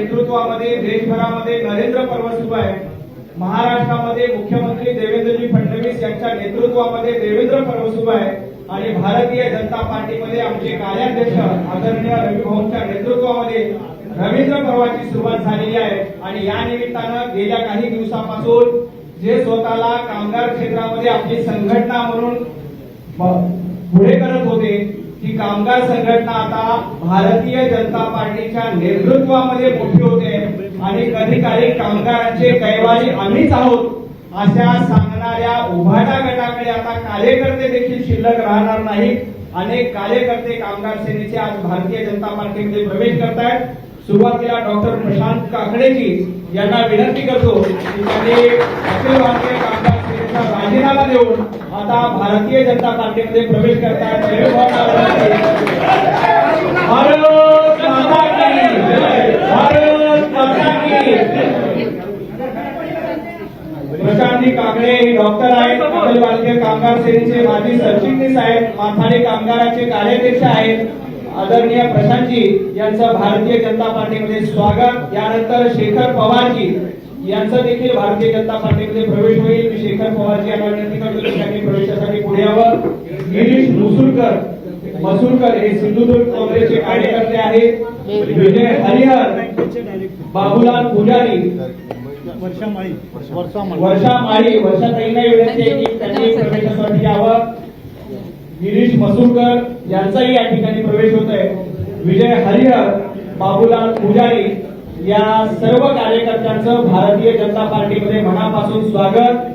नेतृत्वामध्ये देशभरामध्ये नरेंद्र पर्व सुरू आहे. महाराष्ट्रामध्ये मुख्यमंत्री देवेंद्रजी फडणवीस यांच्या नेतृत्वामध्ये देवेंद्र पर्व सुरू आहे. आणि भारतीय जनता पार्टीमध्ये आमचे कार्याध्यक्ष आदरणीय रविभाऊंच्या नेतृत्वामध्ये रवींद्र पर्वाची सुरुवात झालेली आहे. आणि या निमित्तानं गेल्या काही दिवसापासून जे स्वतःला कामगार क्षेत्रामध्ये आपली संघटना म्हणून पुढे करत होते की कामगार संघटना आता भारतीय जनता पार्टीच्या नेतृत्वामध्ये मोठी होते. आणि कधी काही कामगारांचे कैवारी आम्हीच आहोत अशा सांगणाऱ्या उभाटा गटाकडे आता कार्यकर्ते देखील शिल्लक राहणार नाहीत. अनेक कार्यकर्ते कामगार सेनेचे आज भारतीय जनता पार्टीमध्ये प्रवेश करतायत. सुरुवातीला डॉक्टर प्रशांत काकडेजी यांना विनंती करतो की त्यांनी अखिल भारतीय कामगार सेनेचा राजीनामा देऊन आता भारतीय जनता पार्टीमध्ये प्रवेश करतात भारत माता की भारत माता की प्रशांतजी काकडे हे डॉक्टर आहेत. अखिल भारतीय कामगार सेनेचे माजी सरचिटणीस आहेत. माथाडी कामगाराचे कार्याध्यक्ष आहेत. आदरणीय प्रशांतजी यांचं भारतीय जनता पार्टीमध्ये स्वागत. यानंतर शेखर पवारजी. यांचा देखील भारतीय जनता पार्टीमध्ये प्रवेश होईल. मी शेखर पवारजी यांना विनंती करतो त्यांनी प्रवेशासाठी पुढे यावं गिरीश मुसुरकर मसूरकर हे सिंधुदुर्ग काँग्रेसचे कार्यकर्ते आहेत. विजय हरिहर बाबूलाल पुजारी वर्षा माळी वर्षा वर्षा माळी वर्षाताईंना विनंती आहे की त्यांनी प्रवेशासाठी यावं. गिरीश मसूरकर यांचाही या ठिकाणी प्रवेश होत आहे विजय हरिहर बाबूलाल पुजारी या सर्व कार्यकर्त्यांचं भारतीय जनता पार्टीमध्ये मनापासून स्वागत.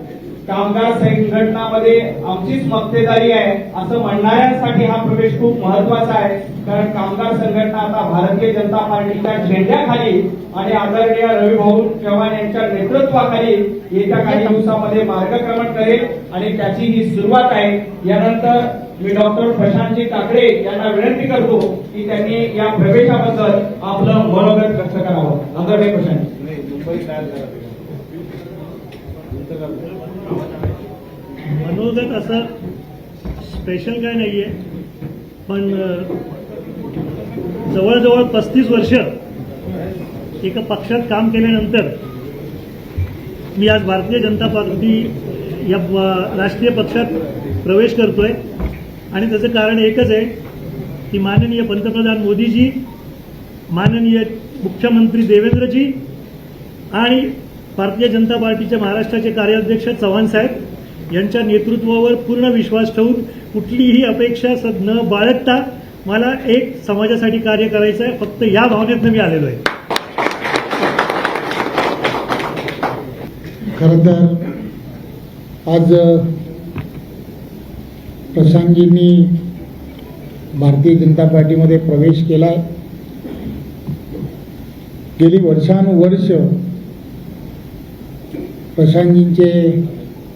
कामगार संघटनामध्ये आमचीच मक्तेदारी आहे असं म्हणणाऱ्यांसाठी हा प्रवेश खूप महत्त्वाचा आहे. कारण कामगार संघटना आता भारतीय जनता पार्टीच्या झेंड्याखाली आणि आदरणीय रविभाऊ चव्हाण यांच्या नेतृत्वाखाली येत्या काही दिवसामध्ये मार्गक्रमण करेल आणि त्याची ही सुरुवात आहे. यानंतर मी डॉक्टर प्रशांतजी काकडे यांना विनंती करतो की त्यांनी या प्रवेशाबद्दल आपलं मनोगत व्यक्त करावं. आदरणीय प्रशांत मनोगत असं स्पेशल काय नाहीये. पण जवळजवळ पस्तीस वर्ष एका पक्षात काम केल्यानंतर मी आज भारतीय जनता पार्टी या राष्ट्रीय पक्षात प्रवेश करतोय. आणि त्याचं कारण एकच आहे की माननीय पंतप्रधान मोदीजी माननीय मुख्यमंत्री देवेंद्रजी आणि भारतीय जनता पार्टीचे महाराष्ट्राचे कार्याध्यक्ष चव्हाण साहेब यांच्या नेतृत्वावर पूर्ण विश्वास ठेवून कुठलीही अपेक्षा स- न बाळगता मला एक समाजासाठी कार्य करायचं आहे. फक्त या भावनेतनं मी आलेलो आहे. खरं तर आज प्रशांतजींनी भारतीय जनता पार्टीमध्ये प्रवेश केला. आहे गेली वर्षानुवर्ष प्रशांतजींचे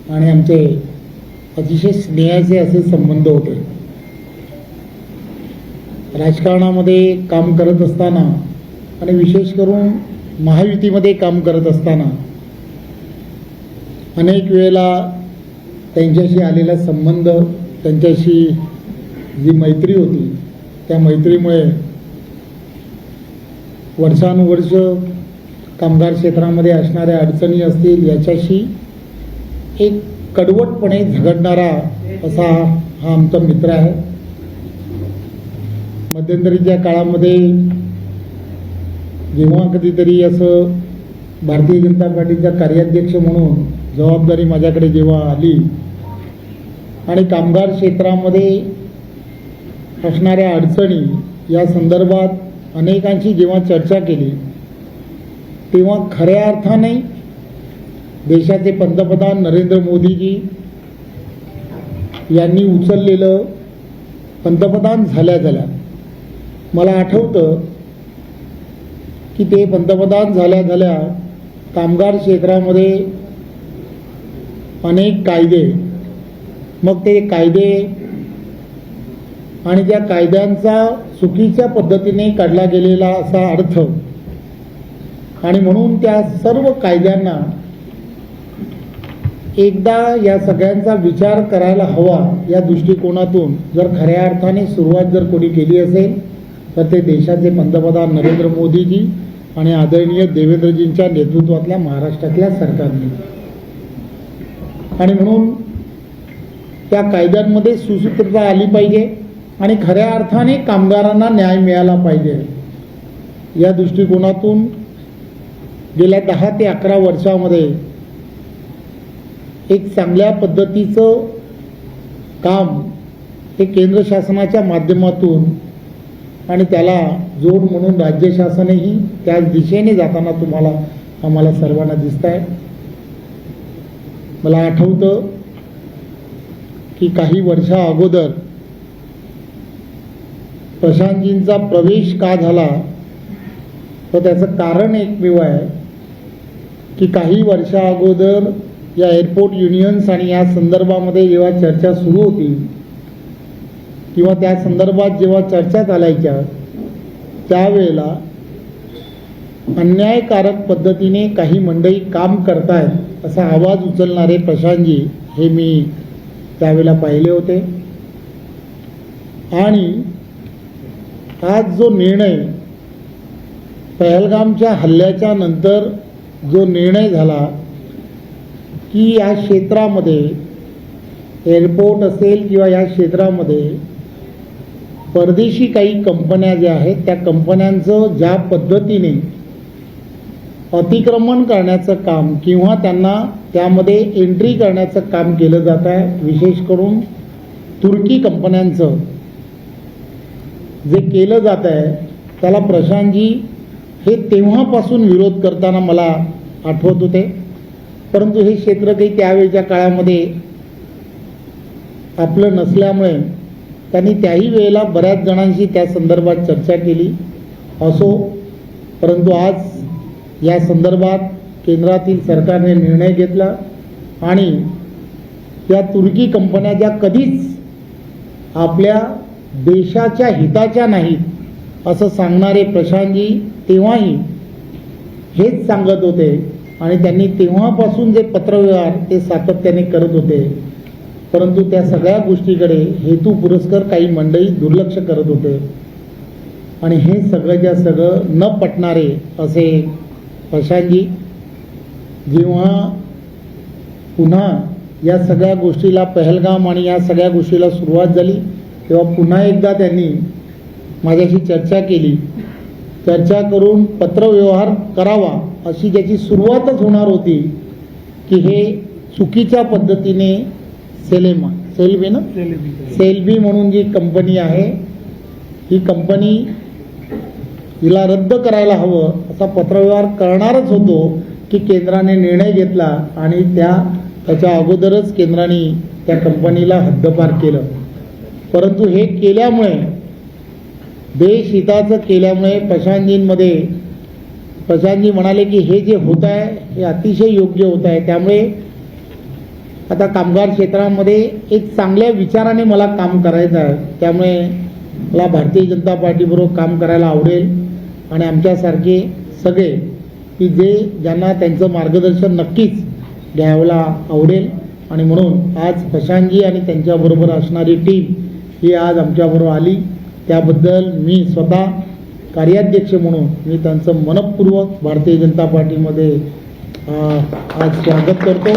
आणि आमचे अतिशय स्नेहाचे असे संबंध होते. राजकारणामध्ये काम करत असताना आणि विशेष करून महायुतीमध्ये काम करत असताना अनेक वेळेला त्यांच्याशी आलेला संबंध त्यांच्याशी जी मैत्री होती त्या मैत्रीमुळे वर्षानुवर्ष कामगार क्षेत्रामध्ये असणाऱ्या अडचणी असतील याच्याशी एक कडवटपणे झगडणारा असा हा आमचा मित्र आहे. मध्यंतरीच्या काळामध्ये जेव्हा कधीतरी असं भारतीय जनता पार्टीचा कार्याध्यक्ष म्हणून जबाबदारी माझ्याकडे जेव्हा आली आणि कामगार क्षेत्रामध्ये असणाऱ्या अडचणी या संदर्भात अनेकांशी जेव्हा चर्चा केली तेव्हा खऱ्या अर्थाने देशाचे पंतप्रधान नरेंद्र मोदीजी यांनी उचललेलं पंतप्रधान झाल्या झाल्या. मला आठवतं की ते पंतप्रधान झाल्या झाल्या कामगार क्षेत्रामध्ये अनेक कायदे मग ते कायदे आणि त्या कायद्यांचा चुकीच्या पद्धतीने काढला गेलेला असा अर्थ. आणि म्हणून त्या सर्व कायद्यांना एकदा या सगळ्यांचा विचार करायला हवा या दृष्टिकोनातून. जर खऱ्या अर्थाने सुरुवात जर कोणी केली असेल तर ते देशाचे पंतप्रधान नरेंद्र मोदीजी आणि आदरणीय देवेंद्रजींच्या नेतृत्वातल्या महाराष्ट्रातल्या सरकारने. आणि म्हणून त्या कायद्यांमध्ये सुसूत्रता आली पाहिजे आणि खऱ्या अर्थाने कामगारांना न्याय मिळाला पाहिजे. या दृष्टिकोनातून गेल्या दहा ते अकरा वर्षामध्ये एक चांगल्या पद्धतीचं काम हे केंद्र शासनाच्या माध्यमातून आणि त्याला जोड म्हणून राज्य शासनही त्याच दिशेने जाताना तुम्हाला आम्हाला सर्वांना दिसत आहे मला आठवतं की काही वर्षा अगोदर प्रशांतजींचा प्रवेश का झाला? तर त्याचं कारण एकमेव आहे की काही वर्षा अगोदर या एअरपोर्ट युनियन्स आणि या संदर्भामध्ये जेव्हा चर्चा सुरू होती किंवा त्या संदर्भात जेव्हा चर्चा चालायच्या त्यावेळेला अन्यायकारक पद्धतीने काही मंडळी काम करतायत असा आवाज उचलणारे प्रशांतजी हे मी त्यावेळेला पाहिले होते. आणि आज जो निर्णय पहलगामच्या हल्ल्याच्या नंतर जो निर्णय झाला की या क्षेत्रामध्ये एअरपोर्ट असेल किंवा या क्षेत्रामध्ये परदेशी काही कंपन्या ज्या आहेत त्या कंपन्यांचं ज्या पद्धतीने अतिक्रमण करण्याचं काम किंवा त्यांना त्यामध्ये एंट्री करण्याचं काम केलं जात आहे विशेष करून तुर्की कंपन्यांचं. जे केलं जात आहे त्याला प्रशांतजी हे तेव्हापासून विरोध करताना मला आठवत होते. परंतु हे क्षेत्र काही त्यावेळच्या काळामध्ये आपलं नसल्यामुळे त्यांनी त्याही वेळेला बऱ्याच जणांशी त्या संदर्भात चर्चा केली. असो परंतु आज या संदर्भात केंद्रातील सरकारने निर्णय घेतला आणि या तुर्की कंपन्या ज्या कधीच आपल्या देशाच्या हिताच्या नाहीत असं सांगणारे प्रशांतजी तेव्हाही हेच सांगत होते आणि त्यांनी तेव्हापासून जे पत्रव्यवहार ते सातत्याने करत होते. परंतु त्या सगळ्या गोष्टीकडे हेतू पुरस्कर काही मंडळी दुर्लक्ष करत होते. आणि हे सगळं ज्या सगळं न पटणारे असे प्रशांतजी जेव्हा पुन्हा या सगळ्या गोष्टीला पहलगाम आणि या सगळ्या गोष्टीला सुरुवात झाली तेव्हा पुन्हा एकदा त्यांनी माझ्याशी चर्चा केली. चर्चा करून पत्रव्यवहार करावा अशी ज्याची सुरुवातच होणार होती की हे चुकीच्या पद्धतीने सेलेमा सेल्बी ना? सेल्बी म्हणून जी कंपनी आहे ही कंपनी हिला रद्द करायला हवं. असा पत्रव्यवहार करणारच होतो की केंद्राने निर्णय घेतला आणि त्या त्याच्या अगोदरच केंद्राने त्या कंपनीला हद्दपार केलं. परंतु हे केल्यामुळे देश हिताचं केल्यामुळे प्रशांतजींमध्ये प्रशांतजी म्हणाले की हे जे होत आहे हे अतिशय योग्य होत आहे त्यामुळे आता कामगार क्षेत्रामध्ये एक चांगल्या विचाराने मला काम करायचं आहे. त्यामुळे मला भारतीय जनता पार्टीबरोबर काम करायला आवडेल. आणि आमच्यासारखे सगळे की जे ज्यांना त्यांचं मार्गदर्शन नक्कीच घ्यायला आवडेल. आणि म्हणून आज प्रशांतजी आणि त्यांच्याबरोबर असणारी टीम ही आज आमच्याबरोबर आली. त्याबद्दल मी स्वतः कार्याध्यक्ष म्हणून मी त्यांचं मनपूर्वक भारतीय जनता पार्टीमध्ये आज स्वागत करतो.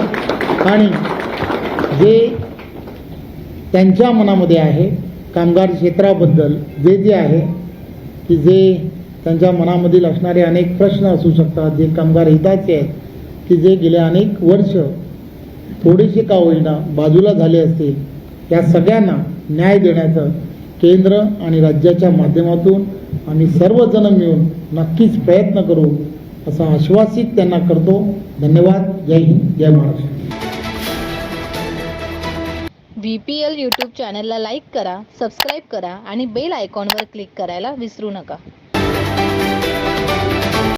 आणि जे त्यांच्या मनामध्ये आहे कामगार क्षेत्राबद्दल जे जे आहे की जे त्यांच्या मनामधील असणारे अनेक प्रश्न असू शकतात जे कामगार हिताचे आहेत की जे गेले अनेक वर्ष थोडेसे का होईना बाजूला झाले असतील या सगळ्यांना न्याय देण्याचं केंद्र आणि राज्याच्या माध्यमातून आम्ही सर्वजण मिळून नक्कीच प्रयत्न करू असं आश्वासित त्यांना करतो. धन्यवाद. जय हिंद. जय Maharashtra. V P L YouTube चॅनलला लाईक करा सबस्क्राईब करा आणि बेल आयकॉनवर क्लिक करायला विसरू नका.